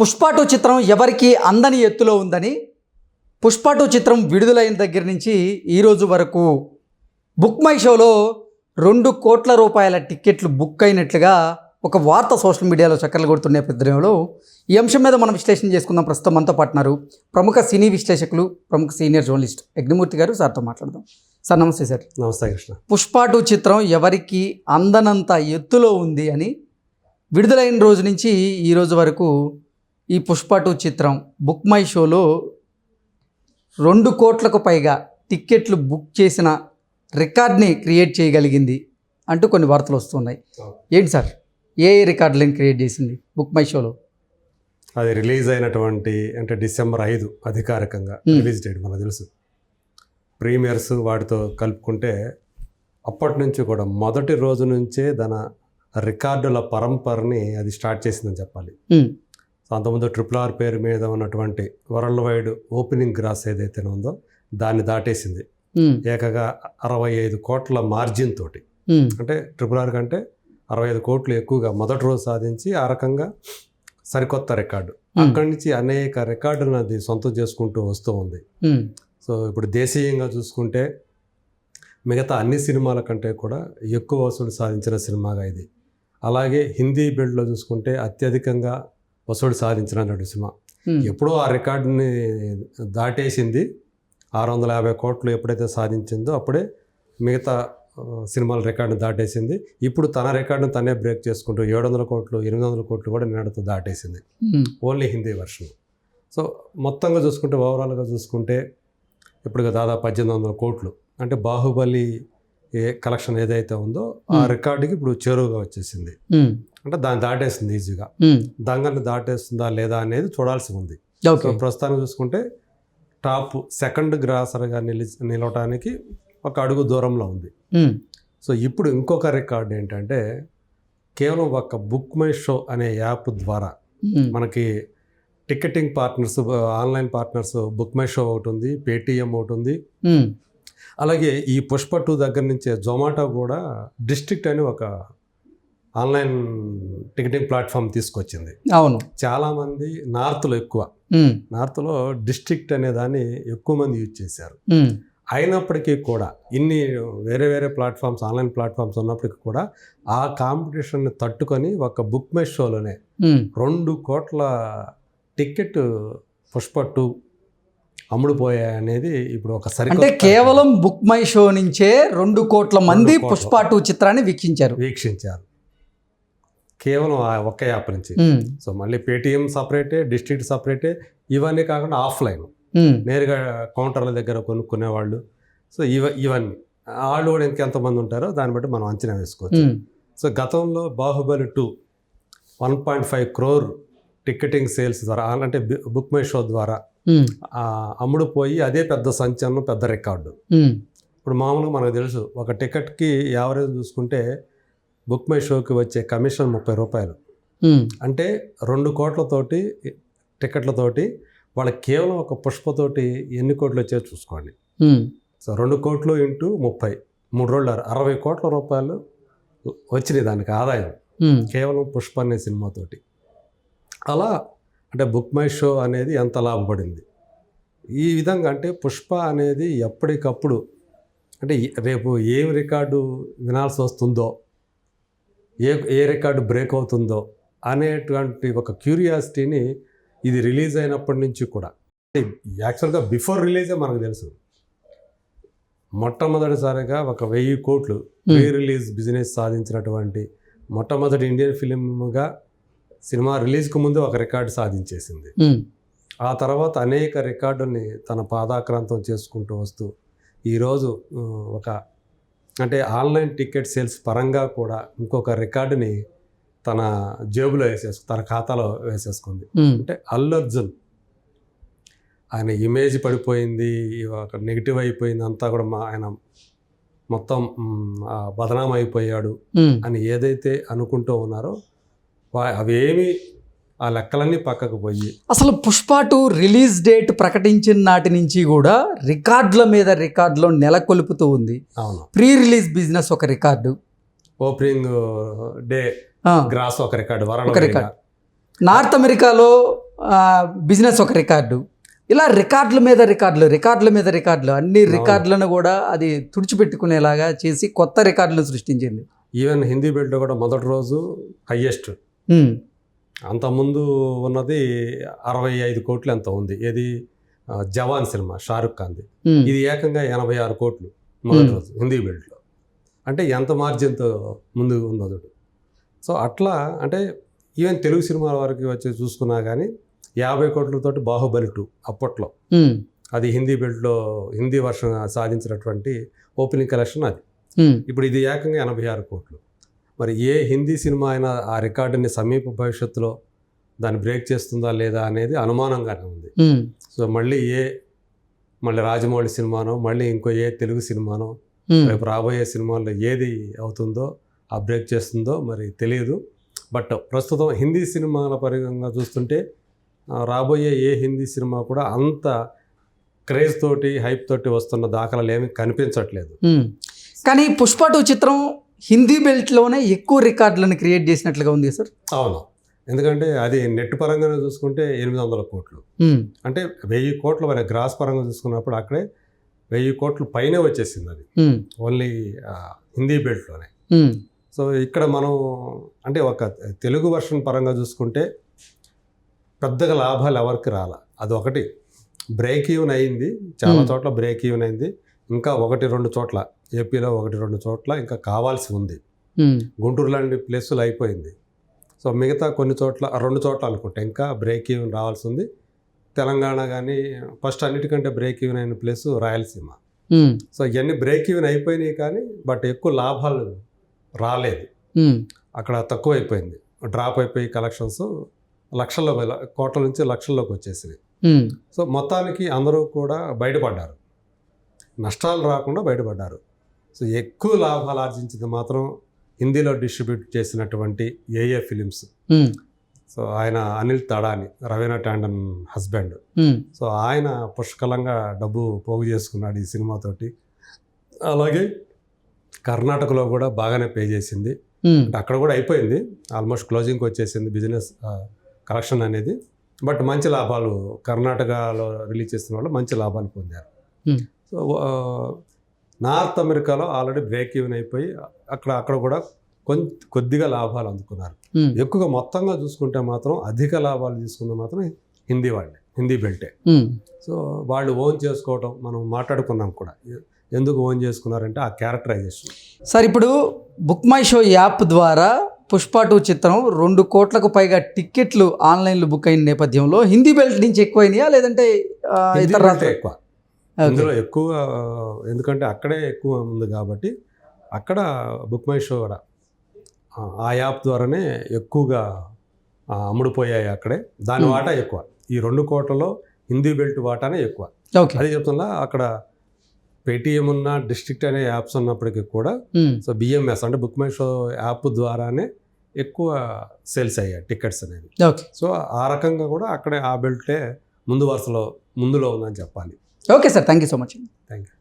పుష్పాటు చిత్రం ఎవరికి అందని ఎత్తులో ఉందని పుష్పాటు చిత్రం విడుదలైన దగ్గర నుంచి ఈరోజు వరకు బుక్ మై షోలో రెండు కోట్ల రూపాయల టిక్కెట్లు బుక్ అయినట్లుగా ఒక వార్త సోషల్ మీడియాలో చక్కర్లు కొడుతున్న నేపథ్యంలో ఈ అంశం మీద మనం విశ్లేషణ చేసుకుందాం ప్రస్తుతం మనతో పాటున్నారు ప్రముఖ సినీ విశ్లేషకులు ప్రముఖ సీనియర్ జర్నలిస్ట్ అగ్నిమూర్తి గారు సార్తో మాట్లాడదాం సార్ నమస్తే సార్ నమస్తే కృష్ణ పుష్పాటు చిత్రం ఎవరికి అందనంత ఎత్తులో ఉంది అని విడుదలైన రోజు నుంచి ఈరోజు వరకు ఈ పుష్ప టూ చిత్రం బుక్ మై షోలో రెండు కోట్లకు పైగా టిక్కెట్లు బుక్ చేసిన రికార్డ్ని క్రియేట్ చేయగలిగింది అంటూ కొన్ని వార్తలు వస్తున్నాయి ఏంటి సార్ ఏ ఏ రికార్డులను క్రియేట్ చేసింది బుక్ మై షోలో అది రిలీజ్ అయినటువంటి అంటే డిసెంబర్ ఐదు అధికారికంగా రిలీజ్ డేట్ మనకు తెలుసు ప్రీమియర్స్ వాటితో కలుపుకుంటే అప్పటి నుంచి కూడా మొదటి రోజు నుంచే తన రికార్డుల పరంపరని అది స్టార్ట్ చేసిందని చెప్పాలి అంతకుముందు ట్రిపుల్ ఆర్ పేరు మీద ఉన్నటువంటి వరల్డ్ వైడ్ ఓపెనింగ్ గ్రాస్ ఏదైతే ఉందో దాన్ని దాటేసింది ఏకగా అరవై ఐదు కోట్ల మార్జిన్ తోటి అంటే ట్రిపుల్ ఆర్ కంటే అరవై ఐదు కోట్లు ఎక్కువగా మొదటి రోజు సాధించి ఆ రకంగా సరికొత్త రికార్డు అక్కడి నుంచి అనేక రికార్డులను అది సొంతం చేసుకుంటూ వస్తూ ఉంది సో ఇప్పుడు దేశీయంగా చూసుకుంటే మిగతా అన్ని సినిమాల కంటే కూడా ఎక్కువ వసూలు సాధించిన సినిమాగా ఇది అలాగే హిందీ బిల్డ్లో చూసుకుంటే అత్యధికంగా వసూడు సాధించిన అన్నాడు సినిమా ఎప్పుడో ఆ రికార్డుని దాటేసింది ఆరు వందల యాభై కోట్లు ఎప్పుడైతే సాధించిందో అప్పుడే మిగతా సినిమాల రికార్డును దాటేసింది ఇప్పుడు తన రికార్డును తనే బ్రేక్ చేసుకుంటూ ఏడు వందల కోట్లు ఎనిమిది వందల కోట్లు కూడా నిన్నటితో దాటేసింది ఓన్లీ హిందీ వర్షన్ సో మొత్తంగా చూసుకుంటే ఓవరాల్గా చూసుకుంటే ఇప్పుడు దాదాపు పద్దెనిమిది వందల కోట్లు అంటే బాహుబలి ఏ కలెక్షన్ ఏదైతే ఉందో ఆ రికార్డుకి ఇప్పుడు చేరువుగా వచ్చేసింది అంటే దాన్ని దాటేస్తుంది ఈజీగా దంగల్ని దాటేస్తుందా లేదా అనేది చూడాల్సి ఉంది సో ప్రస్తుతానికి చూసుకుంటే టాప్ సెకండ్ గ్రాసర్గా నిలి నిలవటానికి ఒక అడుగు దూరంలో ఉంది సో ఇప్పుడు ఇంకొక రికార్డ్ ఏంటంటే కేవలం ఒక బుక్ మై షో అనే యాప్ ద్వారా మనకి ticketing partners online partners book my show ఒకటి ఉంది పేటిఎం ఒకటి ఉంది అలాగే ఈ పుష్ప టూ దగ్గర నుంచే జొమాటో కూడా డిస్ట్రిక్ట్ అని ఒక ఆన్లైన్ టికెటింగ్ ప్లాట్ఫామ్ తీసుకొచ్చింది అవును చాలామంది నార్త్లో ఎక్కువ నార్త్లో డిస్ట్రిక్ట్ అనే దాన్ని ఎక్కువ మంది యూజ్ చేశారు అయినప్పటికీ కూడా ఇన్ని వేరే వేరే ప్లాట్ఫామ్స్ ఆన్లైన్ ప్లాట్ఫామ్స్ ఉన్నప్పటికీ కూడా ఆ కాంపిటీషన్ని తట్టుకొని ఒక బుక్ మై షోలోనే రెండు కోట్ల టికెట్ పుష్ప టూ అమ్ముడుపోయాయి అనేది ఇప్పుడు ఒక సరి అంటే కేవలం బుక్ మై షో నుంచే రెండు కోట్ల మంది పుష్ప టూ చిత్రాన్ని వీక్షించారు వీక్షించారు కేవలం ఆ ఒక్క యాప్ నుంచి సో మళ్ళీ పేటిఎం సపరేటే డిస్ట్రిక్ట్ సపరేటే ఇవన్నీ కాకుండా ఆఫ్లైన్ నేరుగా కౌంటర్ల దగ్గర కొనుక్కునేవాళ్ళు సో ఇవ ఇవన్నీ వాళ్ళు కూడా ఇంకెంతమంది ఉంటారో దాన్ని బట్టి మనం అంచనా వేసుకోవచ్చు సో గతంలో Baahubali two one point five crore ticketing sales ద్వారా అంటే బుక్ మై షో ద్వారా అమ్ముడుపోయి అదే పెద్ద సంచలనం పెద్ద రికార్డు ఇప్పుడు మామూలుగా మనకు తెలుసు ఒక టికెట్కి యావరేజ్ చూసుకుంటే బుక్ మై షోకి వచ్చే కమిషన్ ముప్పై రూపాయలు అంటే రెండు కోట్లతోటి టికెట్లతోటి వాళ్ళకి కేవలం ఒక పుష్పతోటి ఎన్ని కోట్లు వచ్చాయో చూసుకోండి సో రెండు కోట్లు ఇంటూ ముప్పై మూడు రోజులు అరవై కోట్ల రూపాయలు వచ్చినాయి దానికి ఆదాయం కేవలం పుష్ప అనే సినిమాతోటి అలా అంటే బుక్ మై షో అనేది ఎంత లాభపడింది ఈ విధంగా అంటే పుష్ప అనేది ఎప్పటికప్పుడు అంటే రేపు ఏం రికార్డు వినాల్సి వస్తుందో ఏ ఏ రికార్డు బ్రేక్ అవుతుందో అనేటువంటి ఒక క్యూరియాసిటీని ఇది రిలీజ్ అయినప్పటి నుంచి కూడా యాక్చువల్గా బిఫోర్ రిలీజే మనకు తెలుసు మొట్టమొదటిసారిగా ఒక వెయ్యి కోట్లు ప్రీ రిలీజ్ బిజినెస్ సాధించినటువంటి మొట్టమొదటి ఇండియన్ ఫిలింగా సినిమా రిలీజ్కు ముందు ఒక రికార్డు సాధించేసింది hmm. ఆ తర్వాత అనేక రికార్డుని తన పాదాక్రాంతం చేసుకుంటూ వస్తూ ఈరోజు ఒక అంటే ఆన్లైన్ టికెట్ సేల్స్ పరంగా కూడా ఇంకొక రికార్డుని తన జేబులో వేసేసు తన ఖాతాలో వేసేసుకుంది అంటే అల్లు అర్జున్ ఆయన ఇమేజ్ పడిపోయింది ఒక నెగిటివ్ అయిపోయింది అంతా కూడా మా ఆయన మొత్తం బదనామైపోయాడు అని ఏదైతే అనుకుంటూ ఉన్నారో అవేమీ ఆ లెక్కలన్నీ పక్కకు పోయి అసలు పుష్ప టూ రిలీజ్ డేట్ ప్రకటించిన నాటి నుంచి కూడా రికార్డుల మీద రికార్డులు నెలకొల్పుతూ ఉంది అవును ప్రీ రిలీజ్ బిజినెస్ ఒక రికార్డు ఓపెనింగ్ డే గ్రాస్ ఒక రికార్డు ఒక రికార్డు నార్త్ అమెరికాలో బిజినెస్ ఒక రికార్డు ఇలా రికార్డుల మీద రికార్డులు రికార్డుల మీద రికార్డులు అన్ని రికార్డులను కూడా అది తుడిచిపెట్టుకునేలాగా చేసి కొత్త రికార్డులు సృష్టించింది ఈవెన్ హిందీ బెల్ట్ కూడా మొదటి రోజు హయ్యెస్ట్ అంతకుముందు ఉన్నది అరవై ఐదు కోట్లు ఎంత ఉంది ఏది జవాన్ సినిమా షారుఖ్ ఖాన్ది ఇది ఏకంగా ఎనభై ఆరు కోట్లు మొదటి రోజు హిందీ బెల్ట్లో అంటే ఎంత మార్జిన్తో ముందు ఉందో సో అట్లా అంటే ఈవెన్ తెలుగు సినిమాల వరకు వచ్చి చూసుకున్నా కానీ యాభై కోట్లతో బాహుబలి టూ అప్పట్లో అది హిందీ బెల్ట్లో హిందీ వర్షం సాధించినటువంటి ఓపెనింగ్ కలెక్షన్ అది ఇప్పుడు ఇది ఏకంగా ఎనభై ఆరు కోట్లు మరి ఏ హిందీ సినిమా అయినా ఆ రికార్డుని సమీప భవిష్యత్తులో దాన్ని బ్రేక్ చేస్తుందా లేదా అనేది అనుమానంగానే ఉంది సో మళ్ళీ ఏ మళ్ళీ రాజమౌళి సినిమానో మళ్ళీ ఇంకో ఏ తెలుగు సినిమానో రేపు రాబోయే సినిమాల్లో ఏది అవుతుందో ఆ బ్రేక్ చేస్తుందో మరి తెలియదు బట్ ప్రస్తుతం హిందీ సినిమాల పరిగంగా చూస్తుంటే రాబోయే ఏ హిందీ సినిమా కూడా అంత క్రేజ్ తోటి హైప్ తోటి వస్తున్న దాఖలాలు ఏమి కనిపించట్లేదు కానీ పుష్ప టూ చిత్రం హిందీ బెల్ట్లోనే ఎక్కువ రికార్డులను క్రియేట్ చేసినట్లుగా ఉంది సార్ అవును ఎందుకంటే అది నెట్ పరంగానే చూసుకుంటే ఎనిమిది వందల కోట్లు అంటే వెయ్యి కోట్లు మన గ్రాస్ పరంగా చూసుకున్నప్పుడు అక్కడే వెయ్యి కోట్లు పైన వచ్చేసింది అది ఓన్లీ హిందీ బెల్ట్లోనే సో ఇక్కడ మనం అంటే ఒక తెలుగు వర్షన్ పరంగా చూసుకుంటే పెద్దగా లాభాలు ఎవరికి రాల అది ఒకటి బ్రేక్ ఈవెన్ అయింది చాలా చోట్ల బ్రేక్ ఈవెన్ అయింది ఇంకా ఒకటి రెండు చోట్ల ఏపీలో ఒకటి రెండు చోట్ల ఇంకా కావాల్సి ఉంది గుంటూరు లాంటి ప్లేసులు అయిపోయింది సో మిగతా కొన్ని చోట్ల రెండు చోట్ల అనుకుంటే ఇంకా బ్రేక్ ఈవెన్ రావాల్సి ఉంది తెలంగాణ కానీ ఫస్ట్ అన్నిటికంటే బ్రేక్ ఈవెన్ అయిన ప్లేస్ రాయలసీమ సో ఇవన్నీ బ్రేక్ ఈవెన్ అయిపోయినాయి కానీ బట్ ఎక్కువ లాభాలు రాలేదు అక్కడ తక్కువ అయిపోయింది డ్రాప్ అయిపోయి కలెక్షన్స్ లక్షల్లో కోట్ల నుంచి లక్షల్లోకి వచ్చేసినాయి సో మొత్తానికి అందరూ కూడా బయటపడ్డారు నష్టాలు రాకుండా బయటపడ్డారు సో ఎక్కువ లాభాలు ఆర్జించింది మాత్రం హిందీలో డిస్ట్రిబ్యూట్ చేసినటువంటి ఏఏ ఫిలిమ్స్ hmm. సో ఆయన Anil Thadani Raveena Tandon husband hmm. So ఆయన పుష్కలంగా డబ్బు పోగు చేసుకున్నాడు ఈ సినిమాతోటి అలాగే కర్ణాటకలో కూడా బాగానే పే చేసింది hmm. అక్కడ కూడా అయిపోయింది ఆల్మోస్ట్ క్లోజింగ్కి వచ్చేసింది బిజినెస్ కలెక్షన్ అనేది బట్ మంచి లాభాలు కర్ణాటకలో రిలీజ్ చేసిన వాళ్ళు మంచి లాభాలు పొందారు సో నార్త్ అమెరికాలో ఆల్రెడీ బ్రేక్ ఈవెన్ అయిపోయి అక్కడ అక్కడ కూడా కొంత కొద్దిగా లాభాలు అందుకున్నారు ఎక్కువగా మొత్తంగా చూసుకుంటే మాత్రం అధిక లాభాలు తీసుకుంటే మాత్రం హిందీ వాళ్ళే హిందీ బెల్టే సో వాళ్ళు ఓన్ చేసుకోవటం మనం మాట్లాడుకున్నాం కూడా ఎందుకు ఓన్ చేసుకున్నారంటే ఆ క్యారెక్టరైజేషన్ సార్ ఇప్పుడు బుక్ మై షో యాప్ ద్వారా పుష్ప టూ చిత్రం రెండు కోట్లకు పైగా టిక్కెట్లు ఆన్లైన్లో బుక్ అయిన నేపథ్యంలో హిందీ బెల్ట్ నుంచి ఎక్కువైనాయా లేదంటే ఇతర ఎక్కువ అందులో ఎక్కువ ఎందుకంటే అక్కడే ఎక్కువ ఉంది కాబట్టి అక్కడ బుక్ మై షో కూడా ఆ యాప్ ద్వారానే ఎక్కువగా అమ్ముడుపోయాయి అక్కడే దాని hmm. వాటా ఎక్కువ ఈ రెండు కోటలో హిందీ బెల్ట్ వాటానే ఎక్కువ అదే చెప్తున్నా అక్కడ పేటిఎం ఉన్న డిస్ట్రిక్ట్ అనే యాప్స్ ఉన్నప్పటికీ కూడా hmm. సో బిఎంఎస్ అంటే బుక్ మై షో యాప్ ద్వారానే ఎక్కువ సేల్స్ అయ్యాయి టికెట్స్ అనేవి సో ఆ రకంగా కూడా అక్కడే ఆ బెల్టే ముందు వరుసలో ముందులో ఉందని చెప్పాలి okay sir thank you so much thank you